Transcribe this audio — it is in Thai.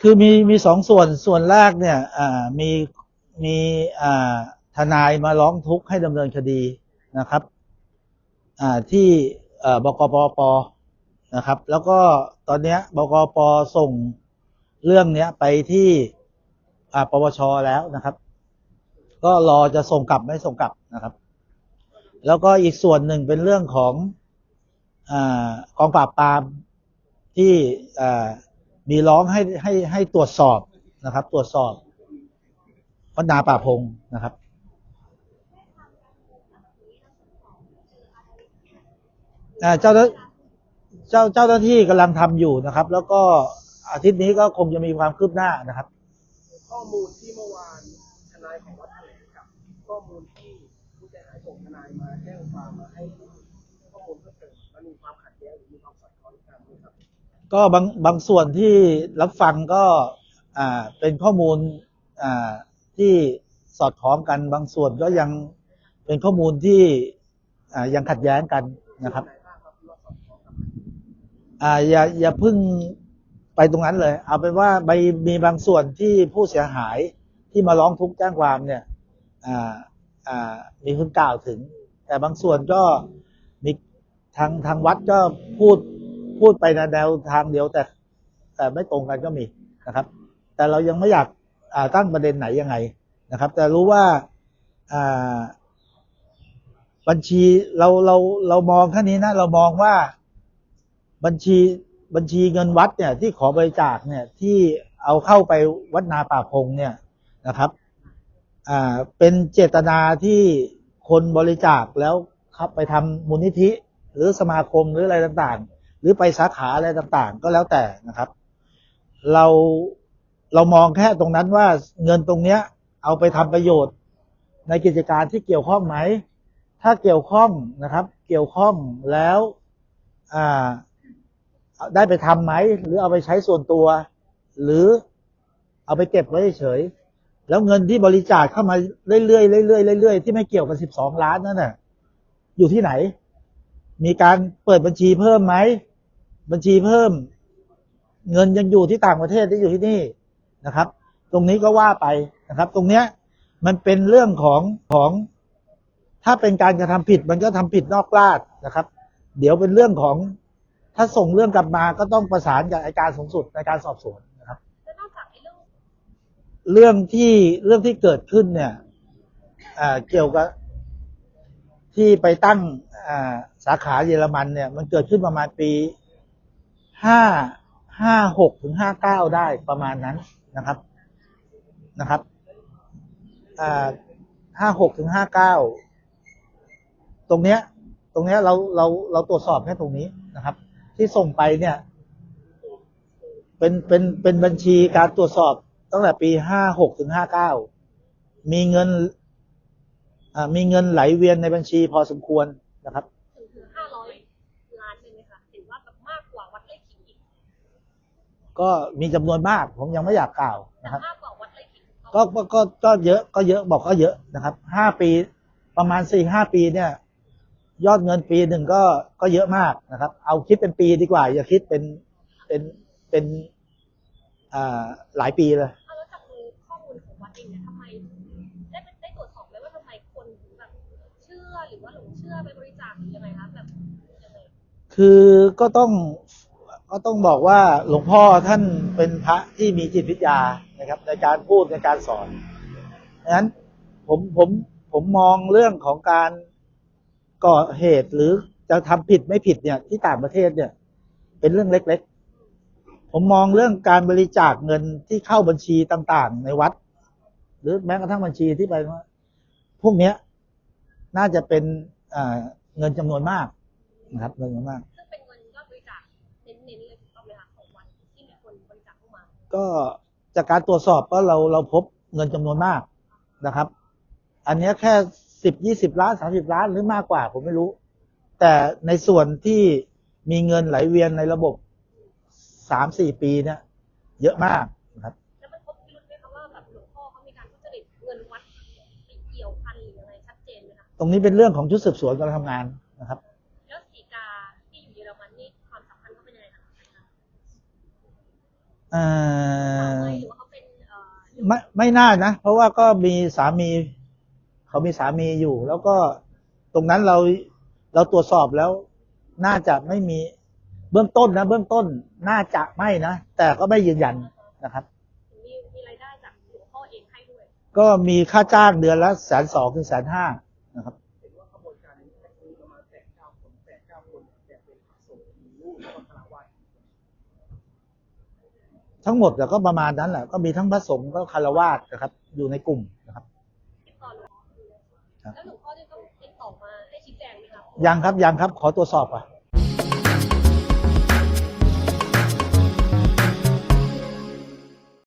คือมีมีสองส่วนส่วนแรกเนี่ยมีมีทนายมาร้องทุกข์ให้ดำเนินคดีนะครับที่บกปปนะครับ แล้วก็ตอนนี้บกปส่งเรื่องเนี้ยไปที่ปปชแล้วนะครับ ก็รอจะส่งกลับไม่ส่งกลับนะครับ แล้วก็อีกส่วนหนึ่งเป็นเรื่องของอกองปราบปรามที่ มีร้องให้ให้ให้ตรวจสอบนะครับ ตรวจสอบวัดนาป่าพงนะครับอ่าเจ้าหน้าเจ้าเจ้าหน้าที่กำลังทำอยู่นะครับ แล้วก็อาทิตย์นี้ก็คงจะมีความคืบหน้านะครับ ข้อมูลที่เมื่อวานทนายของวัดแถลงกับ ข้อมูลที่ผู้เสียหายส่งทนายมาแจ้งความมาให้ ก็บางบางส่วนที่รับฟังก็อ่าเป็นข้อมูลอ่าที่สอดคล้องกันบางส่วนก็ยังเป็นข้อมูลที่อ่ายังขัดแย้งกันนะครับอ่าอย่าอย่าพึ่งไปตรงนั้นเลย เอาเป็นว่าใบมีบางส่วนที่ผู้เสียหายที่มาร้องทุกข์แจ้งความเนี่ยอ่าอ่ามีคุณกล่าวถึง แต่บางส่วนก็มีทางทางวัดก็พูด พูดไปในแนวทางเดียวแต่ แต่ไม่ตรงกันก็มีนะครับ แต่เรายังไม่อยากตั้งประเด็นไหนยังไงนะครับ แต่รู้ว่าอ่าบัญชีเราเราเรามองแค่นี้นะเรามองว่าบัญชีบัญชีเงินวัดเนี่ยที่ขอบริจาคเนี่ยที่เอาเข้าไปวัดนาป่าพงเนี่ยนะครับอ่าเป็นเจตนาที่คนบริจาคแล้วครับไปทำมูลนิธิ หรือสมาคมหรืออะไรต่างๆ หรือไปสาขาอะไรต่างๆ ก็แล้วแต่นะครับ เราเรามองแค่ตรงนั้นว่าเงินตรงเนี้ย เอาไปทำประโยชน์ ในกิจการที่เกี่ยวข้องไหม ถ้าเกี่ยวข้องนะครับ เกี่ยวข้องแล้วอ่าได้ไปทำไหม หรือเอาไปใช้ส่วนตัว หรือเอาไปเก็บไว้เฉยแล้วเงินที่บริจาคเข้ามาเรื่อยๆเรื่อยๆเรื่อยๆที่ไม่เกี่ยวกับสิบสองล้านนั่นน่ะ อยู่ที่ไหน มีการเปิดบัญชีเพิ่มไหม บัญชีเพิ่ม เงินยังอยู่ที่ต่างประเทศที่อยู่ที่นี่นะครับ ตรงนี้ก็ว่าไปนะครับ ตรงเนี้ยมันเป็นเรื่องของของ ถ้าเป็นการกระทำผิดมันก็ทำผิดนอกราชนะครับ เดี๋ยวเป็นเรื่องของถ้าส่งเรื่องกลับมาก็ต้องประสานกับอัยการสูงสุดในการสอบสวนนะครับแล้วนอกจากไอ้เรื่องเรื่องที่เรื่องที่เกิดขึ้นเนี่ยอ่าเกี่ยวกับที่ไปตั้งอ่าสาขาเยอรมันเนี่ย มันเกิดขึ้นประมาณปี ห้าห้าหกถึงห้าเก้าได้ประมาณนั้นนะครับนะครับห้าหกถึงห้าเก้าตรงเนี้ย ตรงเนี้ยเราเราเราตรวจสอบแค่ตรงนี้นะครับ ที่ส่งไปเนี่ย เป็นเป็นเป็นบัญชีการตรวจสอบตั้งแต่ปีห้าหกถึงห้าเก้ามีเงินมีเงินไหลเวียนในบัญชีพอสมควรนะครับ ถึงถึงห้าร้อยล้านเลยไหมคะเห็นว่าแบบมากกว่าวัดไร่ขิงอีก ก็มีจำนวนมาก ผมยังไม่อยากกล่าวแต่นะครับ มากกว่าวัดไร่ขิงก็ก็ก็ก็เยอะก็เยอะบอกก็เยอะนะครับห้าปีประมาณสี่ห้าปีเนี่ย ยอดเงินปีหนึ่งก็ก็เยอะมากนะครับ เอาคิดเป็นปีดีกว่า อย่าคิดเป็นเป็นเป็นอ่าหลายปีเลย เอาแล้วจากมือข้อมูลของวัดเองเนี่ยทำไมได้ไปได้ตรวจสอบไหมว่าทำไมคนถึงแบบเชื่อหรือว่าหลงเชื่อไปบริจาคหรือยังไงคะแบบยังไง คือก็ต้อง ก็ต้องบอกว่าหลวงพ่อท่านเป็นพระที่มีจิตวิทยานะครับ ในการพูดในการสอนดังนั้นผมผมผมมองเรื่องของการก่อเหตุหรือจะทำผิดไม่ผิดเนี่ย ที่ต่างประเทศเนี่ย เป็นเรื่องเล็ก ๆ ผมมองเรื่องการบริจาคเงินที่เข้าบัญชีต่างๆ ในวัด หรือแม้กระทั่งบัญชีที่ไปว่าพวกเนี้ย น่าจะเป็นเงินจำนวนมากนะครับเงินจำนวนมาก ก็จากการตรวจสอบก็เราเราพบเงินจำนวนมากนะครับ อันเนี้ยแค่สิบยี่สิบล้านสามสิบล้านหรือมากกว่า ผมไม่รู้ แต่ในส่วนที่มีเงินไหลเวียนในระบบสามสี่ปีเนี่ยเยอะมากนะครับแล้วมันพบพิรุธไหมคะว่าแบบหลวงพ่อเขามีการทุจริตเงินวัดไปเกี่ยวพันหรือยังไงชัดเจนไหมคะตรงนี้เป็นเรื่องของชุดสืบสวนการทำงานนะครับ แล้วสีกาที่อยู่เยอรมันนี่ความสัมพันธ์เขาเป็นยัง ไงคะเอ่อไม่ไม่น่านะ เพราะว่าก็มีสามีเขามีสามีอยู่ แล้วก็ตรงนั้นเราเราตรวจสอบแล้ว น่าจะไม่มีเบื้องต้นนะ เบื้องต้นน่าจะไม่นะ แต่ก็ไม่ยืนยันนะครับ มีมีรายได้จากหลวงพ่อเองให้ด้วย ก็มีค่าจ้างเดือนละแสนสองถึงแสนห้านะครับ ทั้งหมดแต่ก็ประมาณนั้นแหละก็มีทั้งพระสงฆ์ก็คารวาสนะครับ อยู่ในกลุ่มนะครับติดต่อหลวงพ่อครับแล้วหลวงพ่อจะต้องติดต่อมาให้ชี้แจงไหมคะยังครับยังครับ ขอตรวจสอบอะ